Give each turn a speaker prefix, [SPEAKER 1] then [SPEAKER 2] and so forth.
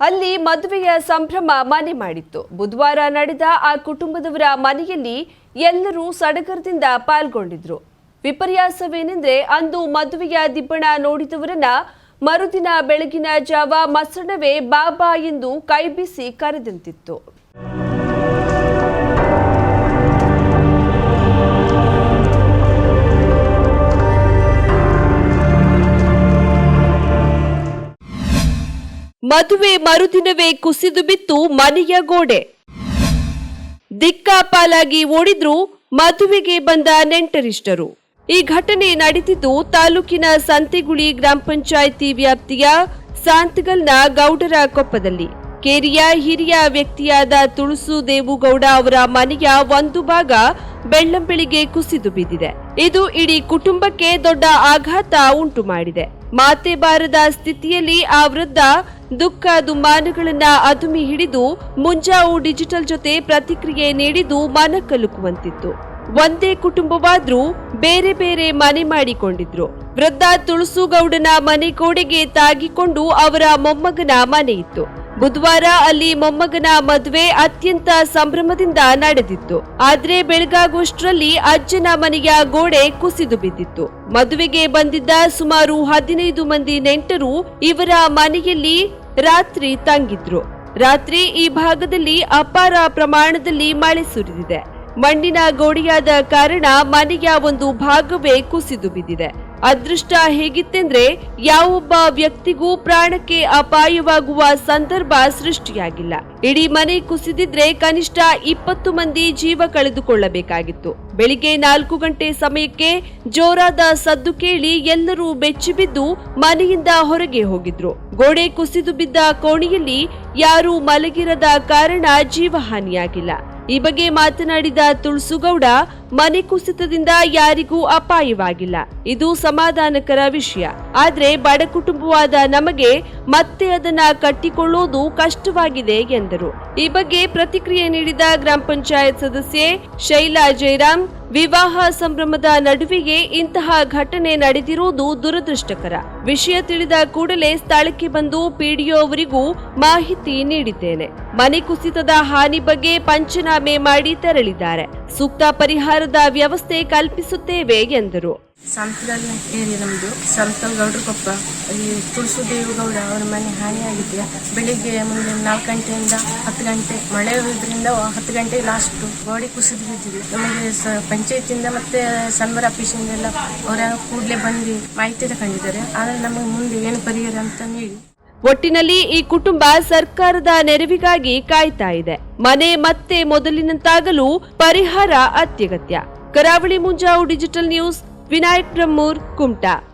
[SPEAKER 1] ಅಲ್ಲಿ ಮದುವೆಯ ಸಂಭ್ರಮ ಮನೆ ಮಾಡಿತ್ತು. ಬುಧವಾರ ನಡೆದ ಆ ಕುಟುಂಬದವರ ಮನೆಯಲ್ಲಿ ಎಲ್ಲರೂ ಸಡಗರದಿಂದ ಪಾಲ್ಗೊಂಡಿದ್ರು. ವಿಪರ್ಯಾಸವೇನೆಂದ್ರೆ ಅಂದು ಮದುವೆಯ ದಿಬ್ಬಣ ನೋಡಿದವರನ್ನ ಮರುದಿನ ಬೆಳಗಿನ ಜಾವ ಮಸಣವೇ ಬಾಬಾ ಎಂದು ಕೈಬೀಸಿ ಕರೆದಂತಿತ್ತು. ಮದುವೆ ಮರುದಿನವೇ ಕುಸಿದು ಬಿತ್ತು ಮನೆಯ ಗೋಡೆ. ದಿಕ್ಕಾಪಾಲಾಗಿ ಓಡಿದ್ರು ಮದುವೆಗೆ ಬಂದ ನೆಂಟರಿಷ್ಟರು. ಈ ಘಟನೆ ನಡೆದಿದ್ದು ತಾಲೂಕಿನ ಸಂತೆಗುಳಿ ಗ್ರಾಮ ಪಂಚಾಯಿತಿ ವ್ಯಾಪ್ತಿಯ ಸಾಂತಗಲ್ನ ಗೌಡರ ಕೊಪ್ಪದಲ್ಲಿ. ಕೇರಿಯ ಹಿರಿಯ ವ್ಯಕ್ತಿಯಾದ ತುಳಸು ದೇವುಗೌಡ ಅವರ ಮನೆಯ ಒಂದು ಭಾಗ ಬೆಳ್ಳಂಬೆಳಿಗೆ ಕುಸಿದು ಬಿದ್ದಿದೆ. ಇದು ಇಡೀ ಕುಟುಂಬಕ್ಕೆ ದೊಡ್ಡ ಆಘಾತ ಉಂಟು ಮಾಡಿದೆ ಮಾತೆ ಬಾರದ ಸ್ಥಿತಿಯಲ್ಲಿ ಆ ವೃದ್ಧ ದುಃಖ ದುಮ್ಮಾನಗಳನ್ನ ಅದುಮಿ ಹಿಡಿದು ಮುಂಜಾವು ಡಿಜಿಟಲ್ ಜೊತೆ ಪ್ರತಿಕ್ರಿಯೆ ನೀಡಿದ್ದು ಮನಕಲುಕುವಂತಿತ್ತು. ಒಂದೇ ಕುಟುಂಬವಾದ್ರೂ ಬೇರೆ ಬೇರೆ ಮನೆ ಮಾಡಿಕೊಂಡಿದ್ರು. ವೃದ್ಧ ತುಳಸುಗೌಡನ ಮನೆ ಗೋಡೆಗೆ ತಾಗಿಕೊಂಡು ಅವರ ಮೊಮ್ಮಗನ ಮನೆ ಇತ್ತು. ಬುಧವಾರ ಅಲ್ಲಿ ಮೊಮ್ಮಗನ ಮದುವೆ ಅತ್ಯಂತ ಸಂಭ್ರಮದಿಂದ ನಡೆದಿತ್ತು. ಆದ್ರೆ ಬೆಳಗಾಗುವಷ್ಟರಲ್ಲಿ ಅಜ್ಜನ ಮನೆಯ ಗೋಡೆ ಕುಸಿದು ಬಿದ್ದಿತ್ತು. ಮದುವೆಗೆ ಬಂದಿದ್ದ ಸುಮಾರು ಹದಿನೈದು ಮಂದಿ ನೆಂಟರು ಇವರ ಮನೆಯಲ್ಲಿ ರಾತ್ರಿ ತಂಗಿದ್ರು. ರಾತ್ರಿ ಈ ಭಾಗದಲ್ಲಿ ಅಪಾರ ಪ್ರಮಾಣದಲ್ಲಿ ಮಳೆ ಸುರಿದಿದೆ. ಮಣ್ಣಿನ ಗೋಡೆಯಾದ ಕಾರಣ ಮನೆಯ ಒಂದು ಭಾಗವೇ ಕುಸಿದು ಬಿದ್ದಿದೆ. ಅದೃಷ್ಟ ಹೇಗಿತ್ತೆಂದ್ರೆ ಯಾವೊಬ್ಬ ವ್ಯಕ್ತಿಗೂ ಪ್ರಾಣಕ್ಕೆ ಅಪಾಯವಾಗುವ ಸಂದರ್ಭ ಸೃಷ್ಟಿಯಾಗಿಲ್ಲ. ಇಡೀ ಮನೆ ಕುಸಿದಿದ್ರೆ ಕನಿಷ್ಠ ಇಪ್ಪತ್ತು ಮಂದಿ ಜೀವ ಕಳೆದುಕೊಳ್ಳಬೇಕಾಗಿತ್ತು. ಬೆಳಿಗ್ಗೆ ನಾಲ್ಕು ಗಂಟೆ ಸಮಯಕ್ಕೆ ಜೋರಾದ ಸದ್ದು ಕೇಳಿ ಎಲ್ಲರೂ ಬೆಚ್ಚಿಬಿದ್ದು ಮನೆಯಿಂದ ಹೊರಗೆ ಹೋಗಿದ್ರು. ಗೋಡೆ ಕುಸಿದು ಬಿದ್ದ ಕೋಣೆಯಲ್ಲಿ ಯಾರೂ ಮಲಗಿರದ ಕಾರಣ ಜೀವಹಾನಿಯಾಗಿಲ್ಲ. ಈ ಬಗ್ಗೆ ಮಾತನಾಡಿದ ತುಳಸುಗೌಡ ಮನೆ ಕುಸಿತದಿಂದ ಯಾರಿಗೂ ಅಪಾಯವಾಗಿಲ್ಲ. ಇದು ಸಮಾಧಾನಕರ ವಿಷಯ. ಆದ್ರೆ ಬಡ ಕುಟುಂಬವಾದ ನಮಗೆ ಮತ್ತೆ ಅದನ್ನ ಕಟ್ಟಿಕೊಳ್ಳುವುದು ಕಷ್ಟವಾಗಿದೆ ಎಂದರು. ಈ ಬಗ್ಗೆ ಪ್ರತಿಕ್ರಿಯೆ ನೀಡಿದ ಗ್ರಾಮ ಪಂಚಾಯತ್ ಸದಸ್ಯೆ ಶೈಲಾ ಜಯರಾಮ್ ವಿವಾಹ ಸಂಭ್ರಮದ ನಡುವೆಯೇ ಇಂತಹ ಘಟನೆ ನಡೆದಿರುವುದು ದುರದೃಷ್ಟಕರ. ವಿಷಯ ತಿಳಿದ ಕೂಡಲೇ ಸ್ಥಳಕ್ಕೆ ಬಂದು ಪಿಡಿಒ ಅವರಿಗೂ ಮಾಹಿತಿ ನೀಡಿದ್ದೇನೆ. ಮನೆ ಕುಸಿತದ ಹಾನಿ ಬಗ್ಗೆ ಪಂಚನಾಮೆ ಮಾಡಿ ತೆರಳಿದ್ದಾರೆ. ಸೂಕ್ತ ಪರಿಹಾರದ ವ್ಯವಸ್ಥೆ ಕಲ್ಪಿಸುತ್ತೇವೆ ಎಂದರು.
[SPEAKER 2] ಸಂತದಲ್ಲಿ ಏರಿ ನಮ್ಮದು ಸಂತಲ್ ಗೌಡ್ರ ಕೊಪ್ಪ ಅಲ್ಲಿ ತುಳಸು ದೇವಗೌಡ ಅವ್ರ ಮನೆ ಹಾನಿಯಾಗಿದೆ ಬೆಳಿಗ್ಗೆ ಮುಂದೆ ನಾಲ್ಕು ಗಂಟೆಯಿಂದ ಹತ್ತು ಗಂಟೆ, ಮಳೆ ಇರೋದ್ರಿಂದ ಹತ್ತು ಗಂಟೆ ಲಾಸ್ಟ್ ಗೋಡೆ ಕುಸಿದು ಬಿದ್ದಿದೆ. ನಮಗೆ ಪಂಚಾಯತಿಯಿಂದ ಮತ್ತೆ ಸನ್ಬರ್ ಆಫೀಸಿಂದ ಎಲ್ಲ ಅವರ ಕೂಡಲೇ ಬಂದು ಮಾಹಿತಿ ತಗೊಂಡಿದ್ದಾರೆ. ಆದರೆ ನಮಗೆ ಮುಂದೆ ಏನು ಪರಿಹಾರ ಅಂತ ನೀಡಿ
[SPEAKER 1] ಒಟ್ಟಿನಲ್ಲಿ ಈ ಕುಟುಂಬ ಸರ್ಕಾರದ ನೆರವಿಗಾಗಿ ಕಾಯ್ತಾ ಇದೆ. ಮನೆ ಮತ್ತೆ ಮೊದಲಿನಂತಾಗಲು ಪರಿಹಾರ ಅತ್ಯಗತ್ಯ. Karavali Munjavu digital news, Vinayak Brahmur, Kumta.